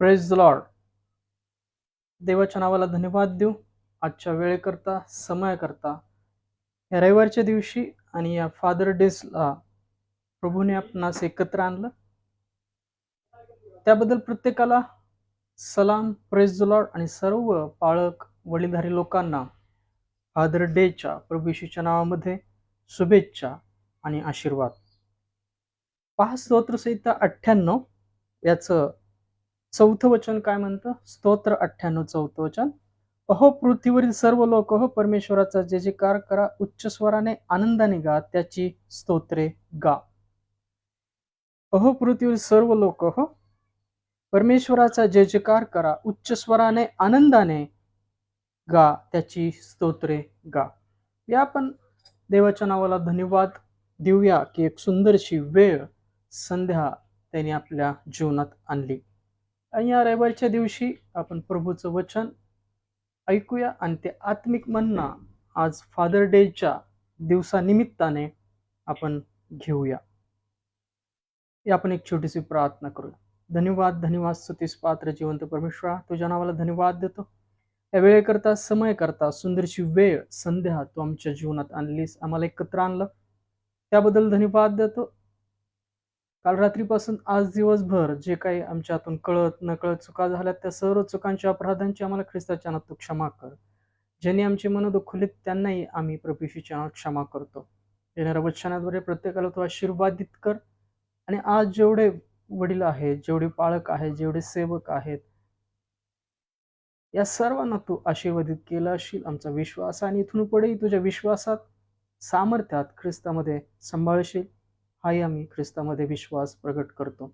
Praise Lord देवाच्या नावाला धन्यवाद देऊ. आजच्या वेळेकरता समयाकरता या रविवारच्या दिवशी आणि या फादर डेजला प्रभूने आपणास एकत्र आणलं. त्याबद्दल प्रत्येकाला सलाम प्रेज लॉर्ड आणि सर्व पाळक वडीलधारी लोकांना फादर डेच्या प्रभूशीच्या नावामध्ये शुभेच्छा आणि आशीर्वाद. पहा स्तोत्रसंहिता अठ्ठ्याण्णव याचं चौथं वचन काय म्हणतं? स्तोत्र अठ्ठ्याण्णव चौथं वचन. अहो पृथ्वीवरील सर्व लोक हो परमेश्वराचा जे जयकार करा उच्च स्वराने आनंदाने गा त्याची स्तोत्रे गा. अहो पृथ्वीवरील सर्व लोक हो परमेश्वराचा जय जयकार करा उच्च स्वराने आनंदाने गा त्याची स्तोत्रे गा. या आपण देवाच्या नावाला धन्यवाद देऊया की एक सुंदरशी वेळ संध्या त्यांनी आपल्या जीवनात आणली. आणि या रविवारच्या दिवशी आपण प्रभूचं वचन ऐकूया आणि ते आत्मिक म्हणणं आज फादर डेच्या दिवसानिमित्ताने आपण घेऊया. आपण एक छोटीशी प्रार्थना करूया. धन्यवाद धन्यवाद स्तुतीस पात्र जिवंत परमेश्वरा तुझ्या नावाला धन्यवाद देतो. या वेळेकरता समय करता सुंदरशी वेळ संध्या तू आमच्या जीवनात आणलीस आम्हाला एकत्र आणलं. त्याबद्दल धन्यवाद देतो. काल रात्रीपासून आज दिवसभर जे काही आमच्या हातून कळत नकळत चुका झाल्या त्या सर्व चुकांच्या अपराधांची आम्हाला ख्रिस्ताच्या नात तू क्षमा कर. ज्यांनी आमची मन दुखलीत त्यांनाही आम्ही प्रभूशीच्या नात क्षमा करतो. येणाऱ्या वचनाद्वारे प्रत्येकाला तू आशीर्वादित कर. आणि आज जेवढे वडील आहेत जेवढे पालक आहेत जेवढे सेवक आहेत या सर्वांना तू आशीर्वादित केला असशील आमचा विश्वास आणि इथून पुढेही तुझ्या विश्वासात सामर्थ्यात ख्रिस्तामध्ये सांभाळशील. हाही आम्ही ख्रिस्तामध्ये विश्वास प्रकट करतो.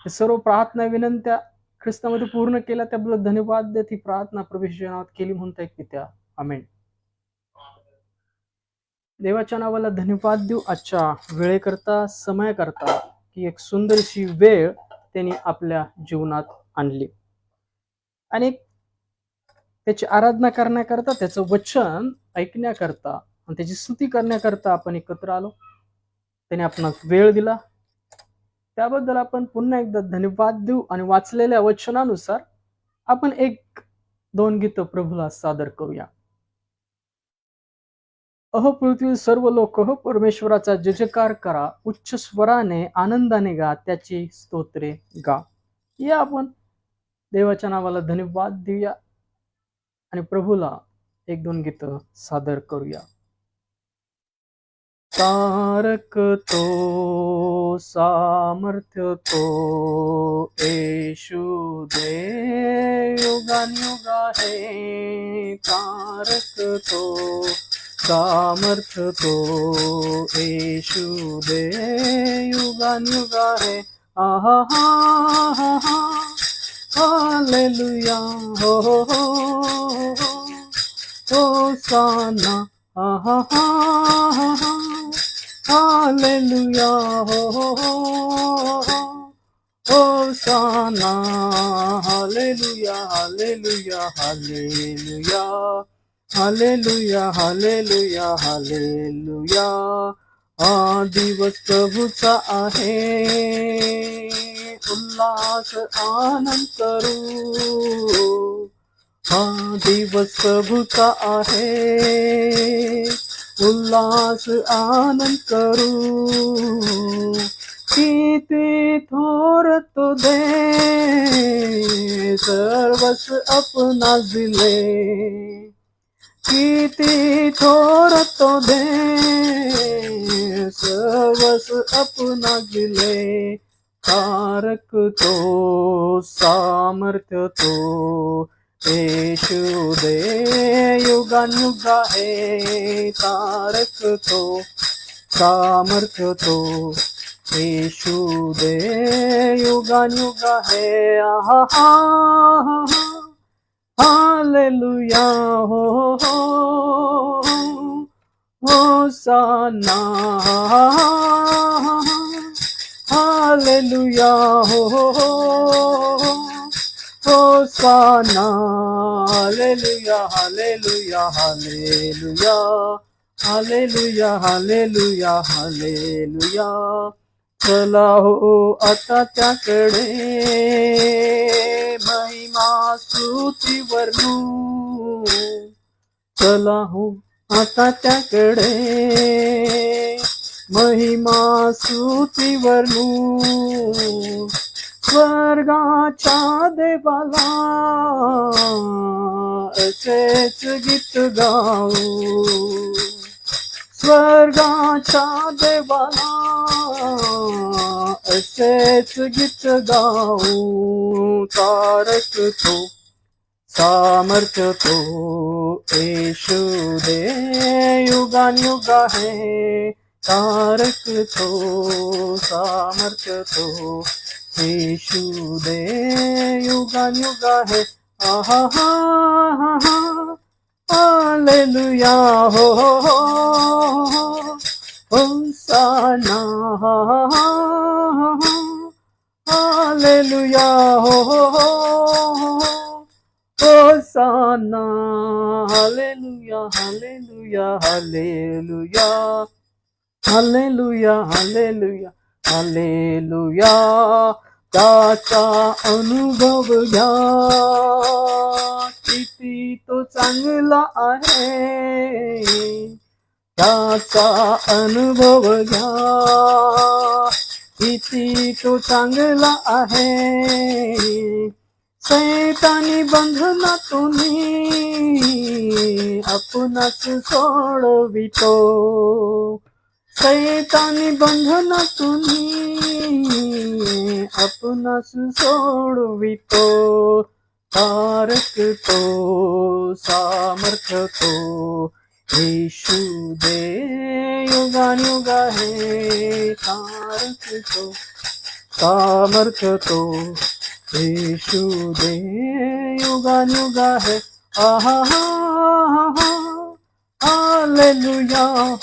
हे सर्व प्रार्थना विनंत्या ख्रिस्तामध्ये पूर्ण केल्या त्याबद्दल धन्यवाद. देत ही प्रार्थना प्रवेशनात केली म्हणता की त्या आमेन. देवाच्या नावाला धन्यवाद देऊ. आजच्या वेळेकरता समयाकरता की एक सुंदरशी वेळ त्यांनी आपल्या जीवनात आणली. आणि त्याची आराधना करण्याकरता त्याचं वचन ऐकण्याकरता आणि त्याची स्तुती करण्याकरता आपण एकत्र आलो. त्याने आपण वेळ दिला. त्याबद्दल आपण पुन्हा एकदा धन्यवाद देऊ आणि वाचलेल्या वचनानुसार आपण एक दोन गीत प्रभूला सादर करूया. अहो पृथ्वी सर्व लोक हो परमेश्वराचा जजकार करा. उच्च स्वराने आनंदाने गा त्याची स्तोत्रे गा. या आपण देवाच्या नावाला धन्यवाद देऊया आणि प्रभूला एक दोन गीत सादर करूया. तारक तो सामर्थ्य तो येशू दे युगान्युगा हे। तारक तो सामर्थ्य तो येशू दे युगान्युगा हे। आहा हा हा हा हालेलुया हो हो हो हो, हो साना आहा हा हा हा Hallelujah. Oh, Hosanna. Hallelujah. Hallelujah. Hallelujah. Hallelujah. Hallelujah. Hallelujah. हा दिवस प्रभूचा आहे उल्हास आनंद करू हा दिवस प्रभूचा आहे उल्हास आनंद करू. किती थोर तो दे सर्वस अपना दिले किती थोर तो दे सर्वस अपना दिले तारक तो सामर्थ्य तो येशू दे युगानुगा है तारक तो सामर्थ तो. येशू दे युगानुगा है आहा हा हालेलुया हो हो हो. साना हालेलुया हो हो. हो. Hosanna, hallelujah, hallelujah, hallelujah, hallelujah, hallelujah, hallelujah. चला हो आता त्याकडे महिमा स्तुती वर्णू चला हो आता त्याकडे महिमा स्तुती वर्णू स्वर्गाच्या देवाला असेच गीत गाऊ. स्वर्गाच्या देवाला असेच गीत गाऊ. तारक तो सामर्थ्य तो येशू दे युगान युगा है तारक तो सामर्थ्य तो യേശുദേ യുഗ യുഗ ഹേ ആഹാ Hallelujah, ho ho ho, Hosanna, Hallelujah, ho ho ho, Hosanna, Hallelujah, Hallelujah, Hallelujah, Hallelujah, Hallelujah, Hallelujah. त्याचा अनुभव घ्या. किती तो चांगला आहे. त्याचा अनुभव घ्या. किती तो चांगला आहे. सैतानी बंधनातून आपणास सोडवितो. सैतानी बंधनातून आपणास सोडवितो तारक तो सामर्थ तो येशू दे युगान युगा हे तारक तो सामर्थ तो येशू दे युगान युगा है आहा हा हा Hallelujah.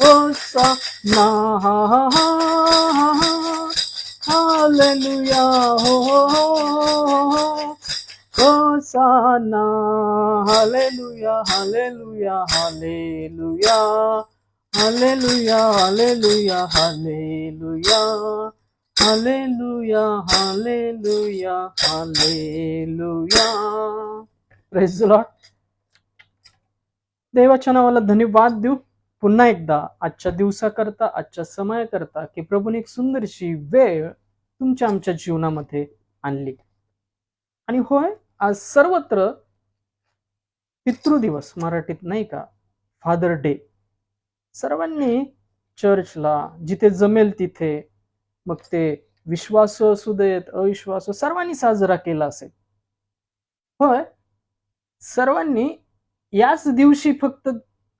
Hosanna. Hallelujah. Hosanna. Hallelujah. Hallelujah. Hallelujah. Hallelujah. Hallelujah. Hallelujah. Hallelujah, hallelujah, hallelujah. Praise the Lord. देवाच्या नावाला धन्यवाद देऊ. पुन्हा एकदा आजच्या दिवसाकरता आजच्या समयाकरता की प्रभूने एक सुंदरशी वेळ तुमच्या आमच्या जीवनामध्ये आणली. आणि होय आज सर्वत्र पितृदिवस मराठीत नाही का? फादर डे सर्वांनी चर्चला जिथे जमेल तिथे मग ते विश्वास असू देत अविश्वास सर्वांनी साजरा केला असेल. होय सर्वांनी याच दिवशी फक्त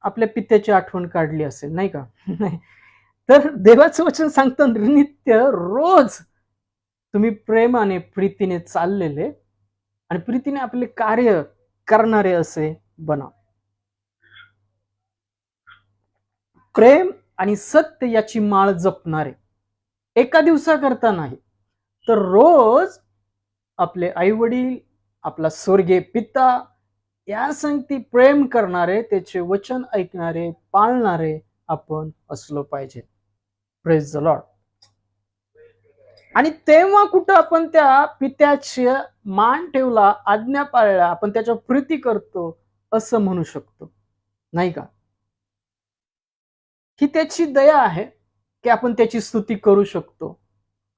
आपल्या पित्याची आठवण काढली असेल नाही का? नाही. तर देवाचं वचन सांगतं नित्य रोज तुम्ही प्रेमाने प्रीतीने चाललेले आणि प्रीतीने आपले कार्य करणारे असे बना. प्रेम आणि सत्य याची माळ जपणारे. एका दिवसाकरता नाही तर रोज आपले आई वडील आपला स्वर्गीय पिता या संगती प्रेम करणारे त्याचे वचन ऐकणारे पाळणारे आपण असलो पाहिजे. प्रेज द लॉर्ड आणि तेव्हा कुठं आपण त्या पित्याचे मान ठेवला आज्ञा पाळल्या आपण त्याच्या प्रीती करतो असं म्हणू शकतो. नाही का? ही त्याची दया आहे की आपण त्याची स्तुती करू शकतो.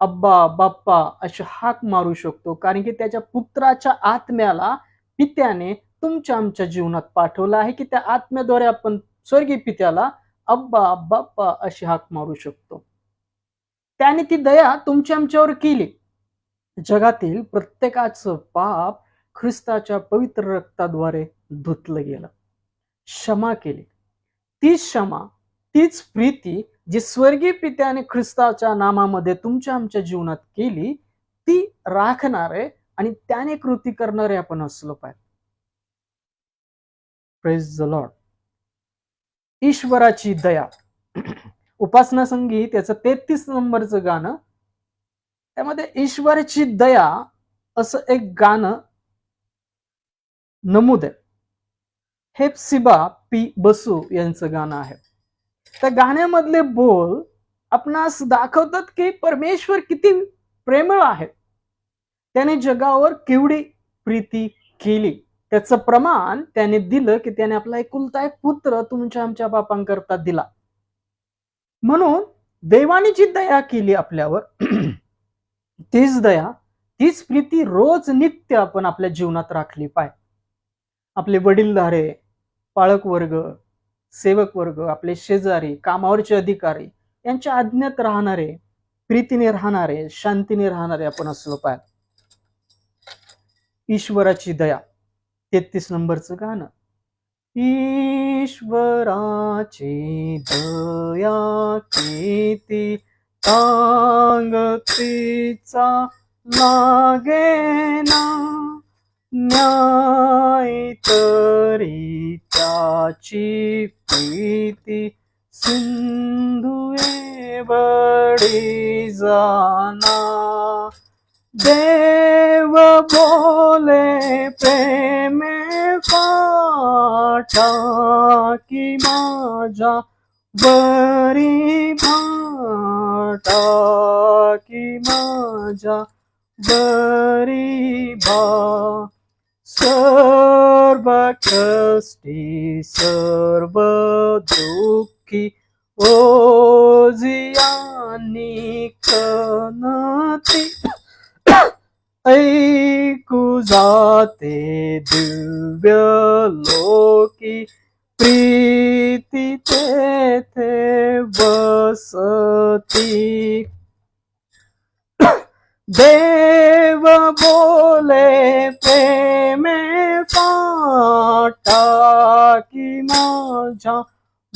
अब्बा बाप्पा अशी हाक मारू शकतो. कारण की त्याच्या पुत्राच्या आत्म्याला पित्याने तुमच्या आमच्या जीवनात पाठवलं आहे की त्या आत्म्याद्वारे आपण स्वर्गीय पित्याला अब्बा अब्बा अशी हाक मारू शकतो. त्याने ती दया तुमच्या आमच्यावर केली. जगातील प्रत्येकाचं पाप ख्रिस्ताच्या पवित्र रक्ताद्वारे धुतलं गेलं. क्षमा केली. तीच क्षमा तीच प्रीती जी स्वर्गीय पित्याने ख्रिस्ताच्या नामामध्ये तुमच्या आमच्या जीवनात केली ती राखणारे आणि त्याने कृती करणारे आपण असलो पाहिजे. प्रेज द लॉर्ड ईश्वराची दया. उपासना संगीत याचं तेहतीस नंबरचं गाणं. त्यामध्ये ईश्वराची दया असं एक गाणं नमूद आहे. हेपसिबा पी बसू यांचं गाणं आहे. त्या गाण्यामधले बोल आपणास दाखवतात की परमेश्वर किती प्रेमळ आहे. त्याने जगावर केवढी प्रीती केली. त्याचं प्रमाण त्याने दिलं की त्याने आपला एकुलता एक पुत्र तुमच्या आमच्या बापांकरता दिला. म्हणून देवाने जी दया केली आपल्यावर तीच दया तीच प्रीती रोज नित्य आपण आपल्या जीवनात राखली पाय. आपले वडीलधारे पाळक वर्ग सेवक वर्ग आपले शेजारी कामावरचे अधिकारी यांच्या आज्ञात राहणारे प्रीतीने राहणारे शांतीने राहणारे आपण असलो पाय. ईश्वराची दया. तेहतीस नंबरचं गाणं. ईश्वराची दया किती तांगतीचा लागे ना न्याय तरी त्याची प्रीती सिंधुए बडी जाना. देव बोले प्रेम पाठा की माझ्या बरी भाटा की माजा बरी भा. सर्व कष्टी सर्व दुःखी ओजियानी कनती. ऐकू जाते दिव्य लोकी प्रीती तेथे बसती. देव बोले प्रेमे पाटा की माझ्या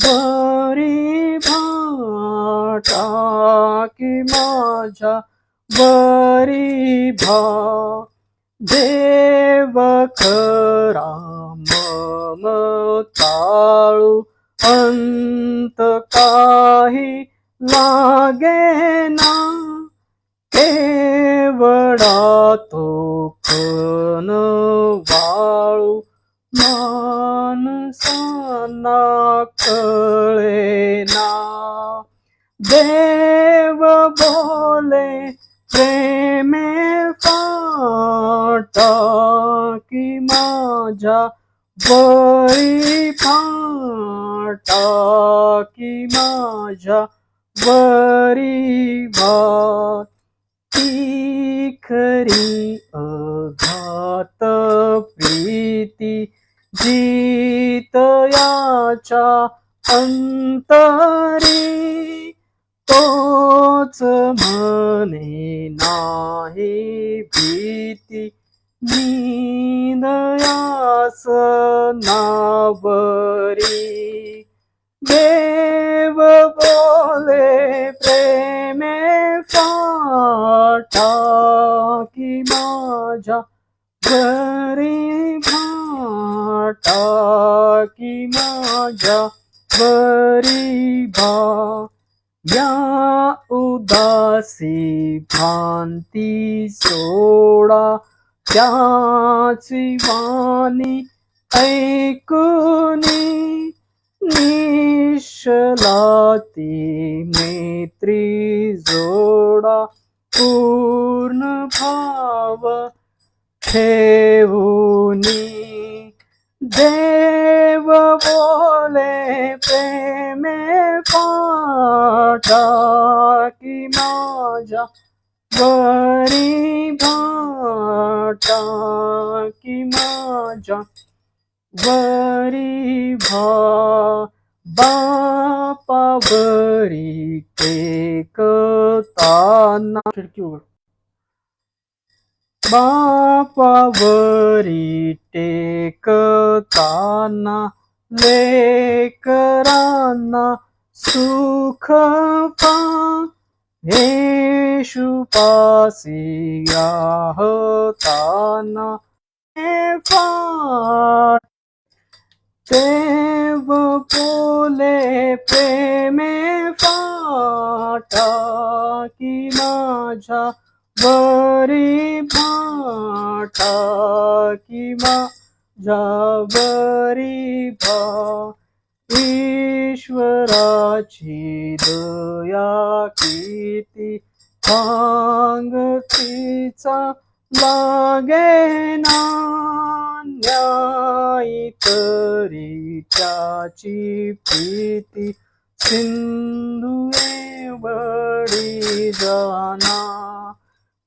बरी भाटा की माझ्या बरी भा देव खरा मम ताळू अंत काही लागे ना. केवडा तो कन वाळू मानसांना कळेना. देव बोले माझ्या बळी फाटा की माझ्या बरी भात ती खरी अघात प्रीती जीतयाच्या अंतरी. तोच म्हणे नाही भीती नीनयास नावरी देव बोले प्रेमे फाटा की माझा घरी भाटा की माझ्या घरी भा. या उदासी भांती सोडा त्याची वाणी ऐकुनी निशलाती मैत्री जोडा पूर्ण भाव ठेवूनी. देव बोले प्रेमे पाठा की माझ्या भाटा की माझ्या वरी भा बापावरी टेकताना खिडकी उघड. बापावरी टेकताना लेकरांना सुख पा येशुपासी आहताना हे पाठ देव बोले प्रेमे पाटा की माझा वरी भाटा की माझा बरी भा ईश्वराची दया किती सांगतीचा लागे न्याय तरी त्याची प्रीती सिंधुए वडी जाना.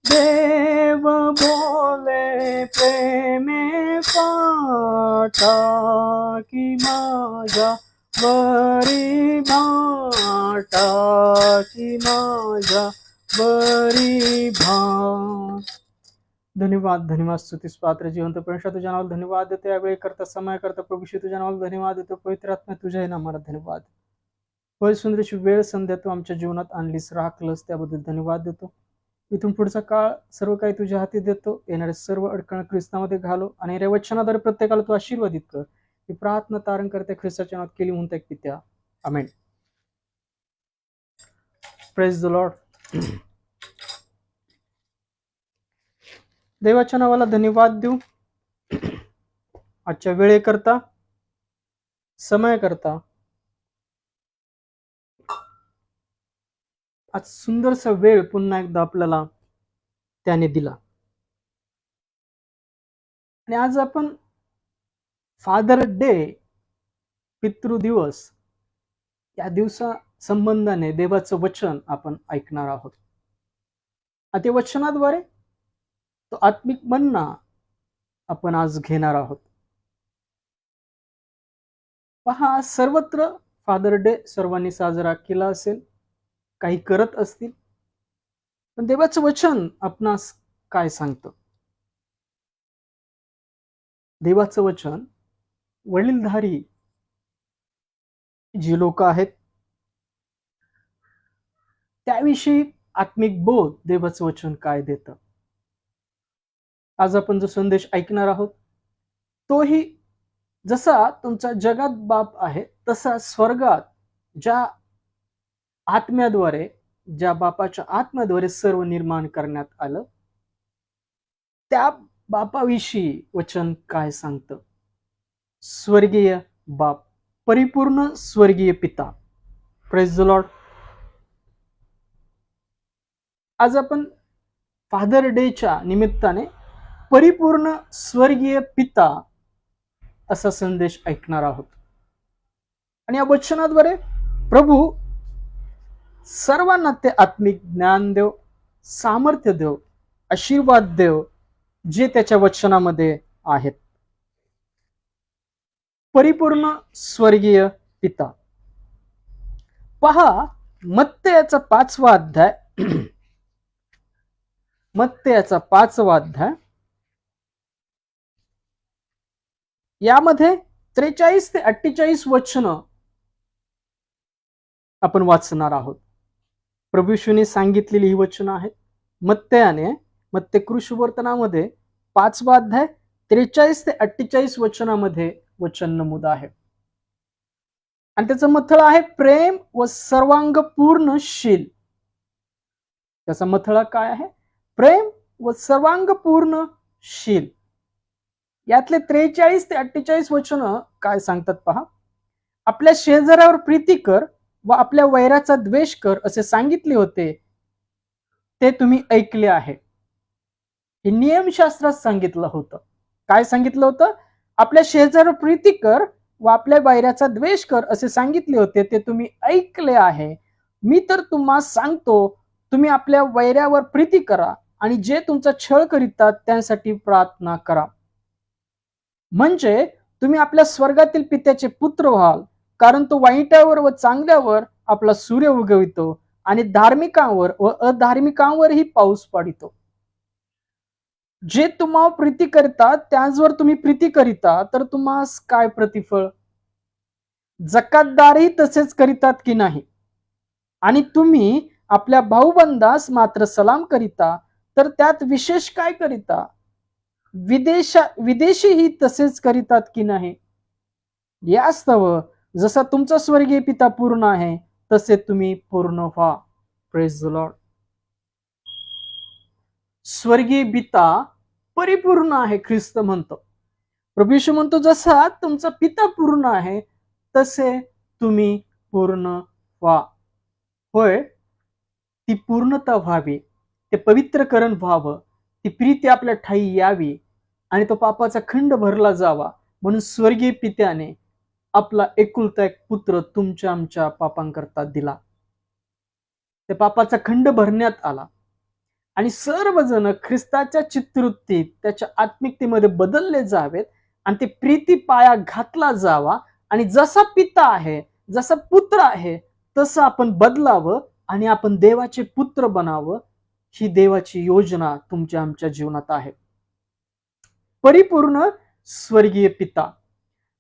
देव बोले प्रेमे पाटा की माझ्या बरी भाटा माझ्या बरी भा धन्यवाद धन्यवाद स्तुतीस पात्र जिवंत परमेश्वर तुझ्या नावाला धन्यवाद. देतो यावेळी करता समय करता प्रभूशी तुझ्या नावाला धन्यवाद देतो. पवित्र आत्मा तुझ्याही नामाला धन्यवाद. होय सुंदरची वेळ संध्या तू आमच्या जीवनात आणलीस राखलस त्याबद्दल धन्यवाद देतो. इथून पुढचा काळ सर्व काही तुझ्या हाती देतो. येणारे सर्व अडकण ख्रिस्तामध्ये घालो आणि रेवचनाद्वारे वचनाद्वारे प्रत्येकाला तू आशीर्वादित कर. ही प्रार्थना तारण करते ख्रिस्ताच्या नावात केली म्हणता एक पित्या. अमेन प्रेस द लॉर्ड देवाच्या नावाला धन्यवाद देऊ. आजच्या वेळेकरता समयाकरता आज सुंदरसा वेळ पुन्हा एकदा आपल्याला त्याने दिला. आणि आज आपण फादर डे पितृदिवस या दिवसा संबंधाने देवाचं वचन आपण ऐकणार आहोत. आणि ते वचनाद्वारे तो आत्मिक मन्ना आपण आज घेणार आहोत. पहा सर्वत्र फादर डे सर्वांनी साजरा केला असेल काही करत असतील पण देवाचं वचन आपणास काय सांगतं? देवाचं वचन वडीलधारी जी लोक आहेत त्याविषयी आत्मिक बोध देवाचं वचन काय देतं? आज आपण जो संदेश ऐकणार आहोत तोही जसा तुमचा जगात बाप आहे तसा स्वर्गात ज्या आत्म्याद्वारे ज्या बापाच्या आत्म्याद्वारे सर्व निर्माण करण्यात आलं त्या बापाविषयी वचन काय सांगतं? स्वर्गीय बाप परिपूर्ण स्वर्गीय पिता. प्रेज द लॉर्ड आज आपण फादर डेच्या निमित्ताने परिपूर्ण स्वर्गीय पिता असा संदेश ऐकणार आहोत. आणि या वचनाद्वारे प्रभू सर्वांना ते आत्मिक ज्ञान देव सामर्थ्य देव आशीर्वाद देव जे त्याच्या वचनामध्ये आहेत. परिपूर्ण स्वर्गीय पिता. पहा मत्तयाचा पाचवा अध्याय. मत्तयाचा पाचवा अध्याय. यामध्ये त्रेचाळीस ते अठ्ठेचाळीस वचन आपण वाचणार आहोत. प्रभूषूने सांगितलेली ही वचनं आहेत. मत्तयाने मत्ते कृषवर्तनामध्ये पाचवा अध्याय त्रेचाळीस ते अठ्ठेचाळीस वचनामध्ये वचन नमूद आहे. आणि त्याचं मथळ आहे प्रेम व सर्वांग पूर्ण शील. त्याचा मथळा काय आहे? प्रेम व सर्वांग पूर्ण शील. यातले त्रेचाळीस ते अठ्ठेचाळीस वचन काय सांगतात पहा? आपल्या शेजाऱ्यावर प्रीती कर व आपल्या वैराचा द्वेष कर असे सांगितले होते. ते तुम्ही ऐकले आहे. हे नियमशास्त्रात सांगितलं होतं. काय सांगितलं होतं? आपल्या शेजार प्रीती कर व आपल्या वैराचा द्वेष कर असे सांगितले होते ते तुम्ही ऐकले आहे. मी तर तुम्हा सांगतो तुम्ही आपल्या वैऱ्यावर प्रीती करा आणि जे तुमचा छळ करीतात त्यांसाठी प्रार्थना करा. म्हणजे तुम्ही आपल्या स्वर्गातील पित्याचे पुत्र व्हाल कारण तो वाईटावर व चांगल्यावर आपला सूर्य उगवितो आणि धार्मिकांवर व अधार्मिकांवरही पाऊस पाडितो. जे तुम्हा प्रीती करता त्याचवर तुम्ही प्रीती करिता तर तुम्हास काय प्रतिफळ? जकातदारही तसेच करीतात की नाही? आणि तुम्ही आपल्या भाऊबंदास मात्र सलाम करिता तर त्यात विशेष काय करिता? विदेशा विदेशीही तसेच करीतात की नाही? यास्तव जसा तुमचा स्वर्गीय पिता पूर्ण आहे तसे तुम्ही पूर्ण व्हा. प्रेज द लॉर्ड स्वर्गीय पिता परिपूर्ण आहे ख्रिस्त म्हणतो. प्रभू म्हणतो जसा तुमचा पिता पूर्ण आहे तसे तुम्ही पूर्ण व्हा. होय ती पूर्णता व्हावी ते पवित्रकरण व्हावं ती प्रीती आपल्या ठाई यावी आणि तो पापाचा खंड भरला जावा म्हणून स्वर्गीय पित्याने आपला एकुलता एक पुत्र तुमच्या आमच्या पापांकरता दिला. त्या पापाचा खंड भरण्यात आला. आणि सर्वजण ख्रिस्ताच्या चित्रवृत्तीत त्याच्या आत्मिकतेमध्ये बदलले जावेत आणि ते प्रीती पाया घातला जावा आणि जसा पिता आहे जसा पुत्र आहे तसं आपण बदलावं आणि आपण देवाचे पुत्र बनावं ही देवाची योजना तुमच्या आमच्या जीवनात आहे. परिपूर्ण स्वर्गीय पिता.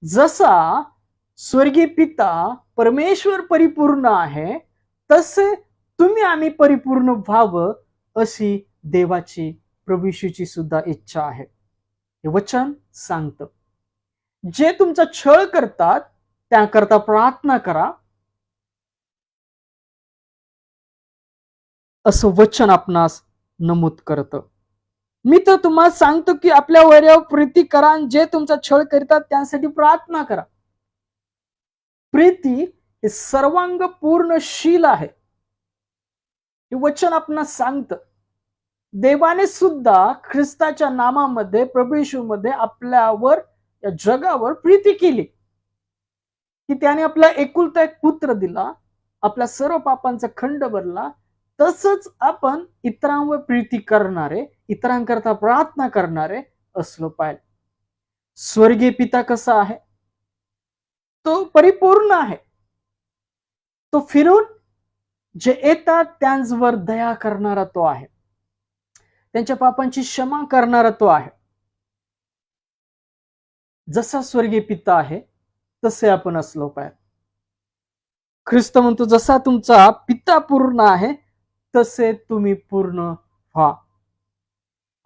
जसा स्वर्गीय पिता परमेश्वर परिपूर्ण आहे तसे तुम्ही आम्ही परिपूर्ण व्हावं अशी देवाची प्रभूशीची सुद्धा इच्छा आहे. हे वचन सांगतं. जे तुमचा छळ करतात त्याकरता प्रार्थना करा. असं वचन आपणास नमूद करतं. मी तर तुम्हाला सांगतो की आपल्या वैर्यावर प्रीती करा आणि जे तुमचा छळ करतात त्यांसाठी प्रार्थना करा. प्रीती हे सर्वांग पूर्ण शील आहे. हे वचन आपण सांगतं. देवाने सुद्धा ख्रिस्ताच्या नामामध्ये प्रभू येशूमध्ये आपल्यावर या जगावर प्रीती केली. की त्याने आपला एकुलता एक पुत्र दिला आपल्या सर्व पापांचा खंड भरला तसंच आपण इतरांवर प्रीती करणारे इतरांकरता प्रार्थना करणारे असलो पाहिजे. स्वर्गीय पिता कसा आहे? तो परिपूर्ण आहे. तो फिरून जे येतात त्यांच्यावर दया करणारा तो आहे. त्यांच्या पापांची क्षमा करणारा तो आहे. जसा स्वर्गीय पिता आहे तसे आपण असलो पाहिजे. ख्रिस्त म्हणतो जसा तुमचा पिता पूर्ण आहे तसे तुम्ही पूर्ण व्हा.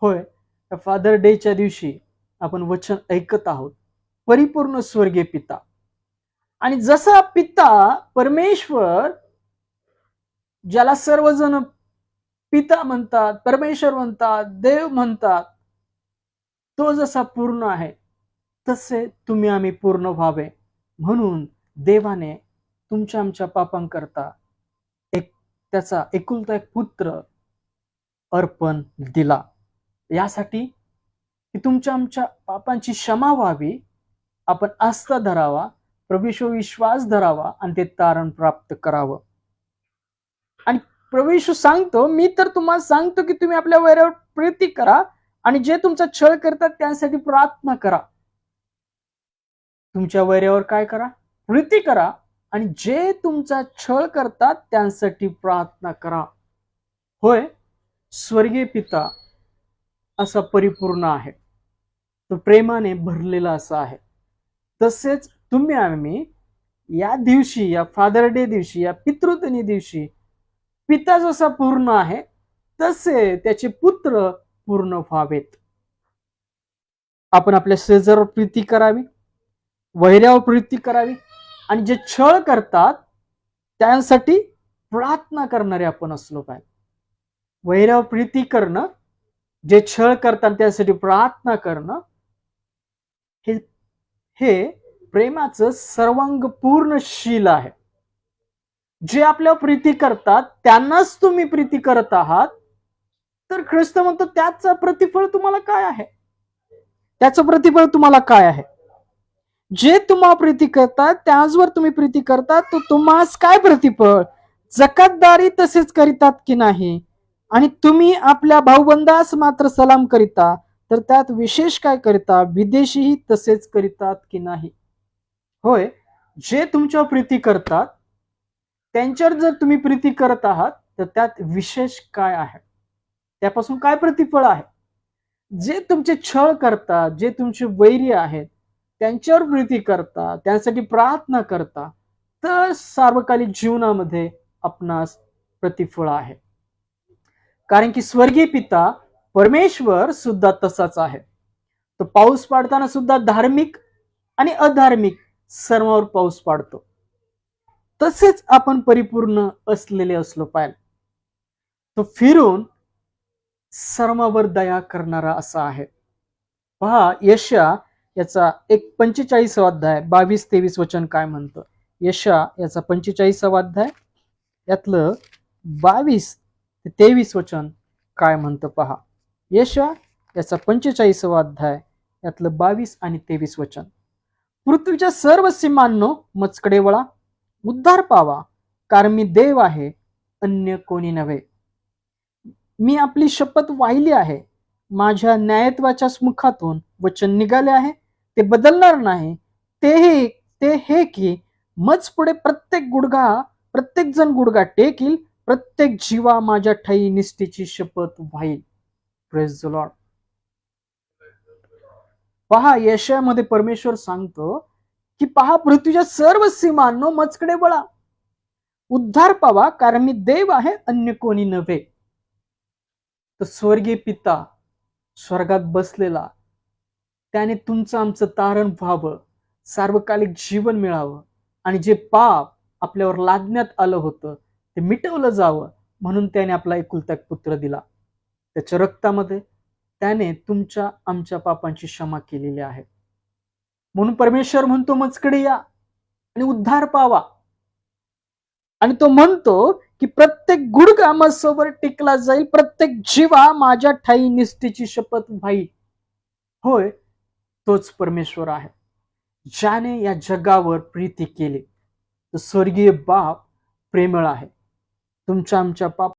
होय फादर डेच्या दिवशी आपण वचन ऐकत आहोत. परिपूर्ण स्वर्गीय पिता. आणि जसा पिता परमेश्वर ज्याला सर्वजण पिता म्हणतात परमेश्वर म्हणतात देव म्हणतात तो जसा पूर्ण आहे तसे तुम्ही आम्ही पूर्ण व्हावे. म्हणून देवाने तुमच्या आमच्या पापांकरता एक त्याचा एकुलता एक पुत्र अर्पण दिला. यासाठी की तुमच्या आमच्या पापांची क्षमा व्हावी आपण आस्था धरावा प्रभूशो विश्वास धरावा आणि ते तारण प्राप्त करावं. प्रवेश सांगतो मी तर तुम्हाला सांगतो की तुम्ही आपल्या वैरावर प्रीती करा आणि जे तुमचा छळ करतात त्यासाठी प्रार्थना करा. तुमच्या वैऱ्यावर काय करा? प्रीती करा आणि जे तुमचा छळ करतात त्यांसाठी प्रार्थना करा. होय? स्वर्गीय पिता असा परिपूर्ण आहे. तो प्रेमाने भरलेला असा आहे. तसेच तुम्ही आम्ही या दिवशी या फादर डे दिवशी या पितृतनी दिवशी पिता जसा पूर्ण आहे तसे त्याचे पुत्र पूर्ण व्हावेत. आपण आपल्या शेजारावर प्रीती करावी वैऱ्यावर प्रीती करावी आणि जे छळ करतात त्यांसाठी प्रार्थना करणारे आपण असलो पाहिजे. वैऱ्यावर प्रीती करणं जे छळ करतात त्यासाठी प्रार्थना करणं हे हे प्रेमाचं सर्वांग पूर्णशील आहे. जे आपल्या प्रीती करतात त्यांनाच तुम्ही प्रीती करत आहात. तर ख्रिस्त म्हणतो त्याचं प्रतिफळ तुम्हाला काय आहे? त्याचं प्रतिफळ तुम्हाला काय आहे? जे तुम्हा प्रीती करतात त्याचवर तुम्ही प्रीती करतात तो तुम्हास काय प्रतिफळ? जकातदारी तसेच करीतात की नाही? आणि तुम्ही आपल्या भाऊबंदास मात्र सलाम करिता तर त्यात विशेष काय करिता? विदेशीही तसेच करीतात की नाही? होय जे तुमच्या प्रीती करतात त्यांच्यावर जर तुम्ही प्रीती करत आहात तर त्यात विशेष काय आहे? त्यापासून काय प्रतिफळ आहे? जे तुमचे छळ करतात जे तुमचे वैरी आहेत त्यांच्यावर प्रीती करता त्यांसाठी प्रार्थना करता तर सार्वकालिक जीवनामध्ये आपणास प्रतिफळ आहे. कारण की स्वर्गीय पिता परमेश्वर सुद्धा तसाच आहे. तो पाऊस पाडताना सुद्धा धार्मिक आणि अधार्मिक सर्वांवर पाऊस पाडतो. तसेच आपण परिपूर्ण असलेले असलो पाहिजे तो फिरून सर्वावर दया करणारा असा आहे. पहा यशा याचा एक पंचेचाळीसावा अध्याय बावीस तेवीस वचन काय म्हणतं? यशा याचा पंचेचाळीसावा अध्याय यातलं बावीस ते तेवीस वचन काय म्हणतं पहा? यशा याचा पंचेचाळीसावा अध्याय यातलं बावीस आणि तेवीस वचन. पृथ्वीच्या सर्व सीमांनो मचकडे वळा उद्धार पावा कारण मी देव आहे अन्य कोणी नव्हे. मी आपली शपथ वाहिली आहे. माझ्या न्यायत्वाच्या मुखातून वचन निघाले आहे. ते बदलणार नाही. ते हे ते हे की मज पुढे प्रत्येक गुडघा प्रत्येक जण गुडघा टेकील प्रत्येक जीवा माझ्या ठाई निष्ठेची शपथ व्हाईल प्रेस द लॉर्ड पहा यशयामध्ये परमेश्वर सांगतो की पहा पृथ्वीच्या सर्व सीमांनो मजकडे बळा उद्धार पावा कारण मी देव आहे अन्य कोणी नव्हे. तर स्वर्गीय पिता स्वर्गात बसलेला त्याने तुमचं आमचं तारण व्हावं सार्वकालिक जीवन मिळावं आणि जे पाप आपल्यावर लादण्यात आलं होतं ते मिटवलं जावं म्हणून त्याने आपला एकुलता एक पुत्र दिला. त्याच्या रक्तामध्ये त्याने तुमच्या आमच्या पापांची क्षमा केलेली आहे. म्हणून परमेश्वर म्हणतो मजकडे या आणि उद्धार पावा. आणि तो म्हणतो की प्रत्येक गुड कामासोबत टिकला जाईल प्रत्येक जीवा माझ्या ठाई निष्ठेची शपथ भाई. होय तोच परमेश्वर आहे. ज्याने या जगावर प्रीती केली तर स्वर्गीय बाप प्रेमळ आहे. तुमच्या आमच्या पाप